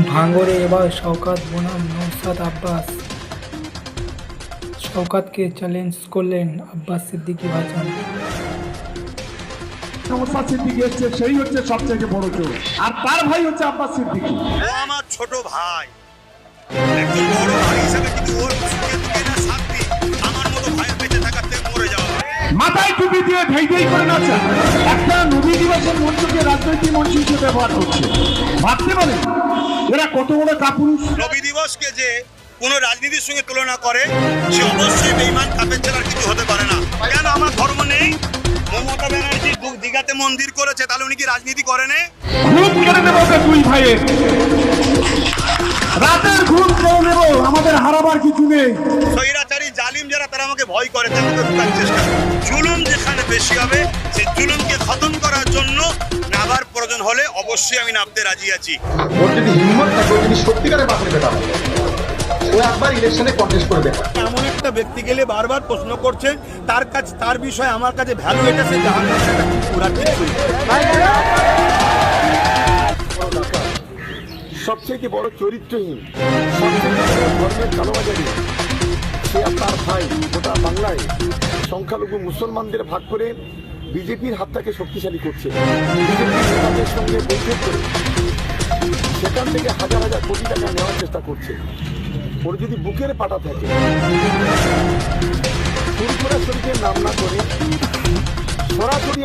ভাঙড়ে এবার শওকাত বনাম নৌসাদ আব্বাস। শওকাতকে চ্যালেঞ্জ করলেন আব্বাস সিদ্দিকী ভাইজান নৌসাদ সিদ্দিকি এসছে সেই হচ্ছে সবথেকে বড় চোর। আর তার ভাই হচ্ছে আব্বাস সিদ্দিকি। আমার ছোট ভাই। একজন বড় ভাই হিসেবে কিন্তু ওর না শান্তি আমার মতো ভাইয়ের বেঁচে থাকার মরে যাওয়া মাথায় টুপি দিয়ে ঢেই ঢেই করে নাচা। একটা নবী দিবসের মঞ্চকে রাজনৈতিক মঞ্চ হিসেবে ব্যবহার করছে। ভাবতে পারেন এরা কত বড় কাপুরুষ। নবী দিবসকে যে কোনো রাজনীতির সঙ্গে তুলনা করে সে অবশ্যই বেইমান কাপের ছাড়া কিছু হতে পারে না। কেন? আমার ধর্ম নেই। মমতা ব্যানার্জি দীঘাতে মন্দির করেছে তাহলে উনি কি রাজনীতি করেন ঘুম কেড়ে নেব দুই ভাইয়ের। রাতের ঘুম কেড়ে নেব আমাদের হারাবার কিছু নেই। স্বৈরাচারী জালিম যারা তারা আমাকে ভয় করে তাদেরকে চেষ্টা করে। জুলুম যেখানে বেশি হবে প্রয়োজন হলে অবশ্যই আমি নামতে রাজি আছি। ওর যদি হিম্মত থাকে যদি সত্যিকারের বাপের বেটা হয়, ও একবার ইলেকশনে কন্টেস্ট করে এমন একটা ব্যক্তি গেলে বারবার প্রশ্ন করছেন তার কাছে তার বিষয়ে আমার কাছে ভ্যালু এটা সে জাহান। সবচেয়ে বড় চরিত্রহীন? ধর্মের কালোবাজারি? সে আর তার ভাই গোটা বাংলায় সংখ্যালঘু মুসলমানদের ভাগ করে বিজেপির হাতটাকে শক্তিশালী করছে। সেখান থেকে হাজার হাজার কোটি টাকা নেওয়ার চেষ্টা করছে। ওর যদি বুকের পাটা থাকে ফুরফুরা শরীফের নাম না করে সরাসরি